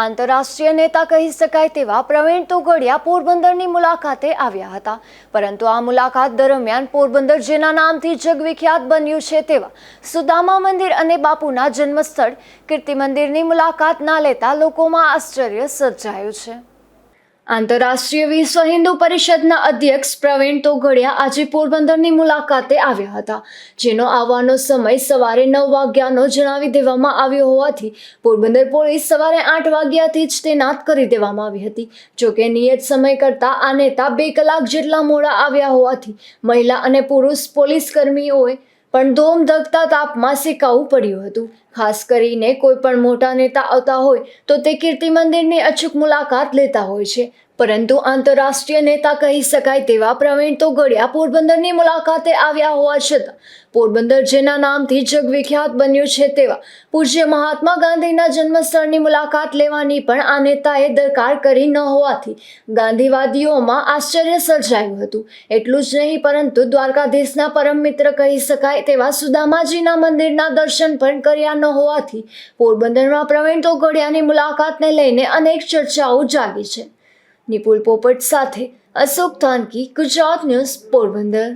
આંતરરાષ્ટ્રીય નેતા કહી શકાય તેવા પ્રવીણ તોગડિયા પોરબંદરની મુલાકાતે આવ્યા હતા. પરંતુ આ મુલાકાત દરમિયાન પોરબંદર જેના નામથી જગવિખ્યાત બન્યું છે તેવા સુદામા મંદિર અને બાપુના જન્મસ્થળ કીર્તિ મંદિરની મુલાકાત ના લેતા લોકોમાં આશ્ચર્ય સર્જાયું છે. આંતરરાષ્ટ્રીય વિશ્વ હિન્દુ પરિષદના અધ્યક્ષ પ્રવીણ તોગડિયા આજે પોરબંદરની મુલાકાતે આવ્યા હતા, જેનો આવવાનો સમય સવારે નવ વાગ્યાનો જણાવી દેવામાં આવ્યો હોવાથી પોરબંદર પોલીસ સવારે આઠ વાગ્યાથી જ તૈનાત કરી દેવામાં આવી હતી. જોકે નિયત સમય કરતાં આ નેતા બે કલાક જેટલા મોડા આવ્યા હોવાથી મહિલા અને પુરુષ પોલીસ કર્મીઓએ પણ ધોમ ધગતા તાપમાં શેકાવું પડ્યું હતું. ખાસ કરીને કોઈ પણ મોટા નેતા આવતા હોય તો તે કીર્તિ મંદિરની અચૂક મુલાકાત લેતા હોય છે. પરંતુ આંતરરાષ્ટ્રીય નેતા કહી શકાય તેવા પ્રવીણ તોગડિયા પોરબંદરની મુલાકાતે આવ્યા હોવા છતાં પોરબંદર જેના નામથી જગવિખ્યાત બન્યું છે તેવા પૂજ્ય મહાત્મા ગાંધીના જન્મસ્થળની મુલાકાત લેવાની પણ આ નેતાએ દરકાર કરી ન હોવાથી ગાંધીવાદીઓમાં આશ્ચર્ય સર્જાયું હતું. એટલું જ નહીં, પરંતુ દ્વારકાધીશના પરમ મિત્ર કહી શકાય તેવા સુદામાજીના મંદિરના દર્શન પણ કર્યા ન હોવાથી પોરબંદરમાં પ્રવીણ તોગડિયાની મુલાકાતને લઈને અનેક ચર્ચાઓ જાગી છે. નિપુલ પોપટ સાથે અશોક તાનકી ગુજરાત ન્યૂઝ પોરબંદર.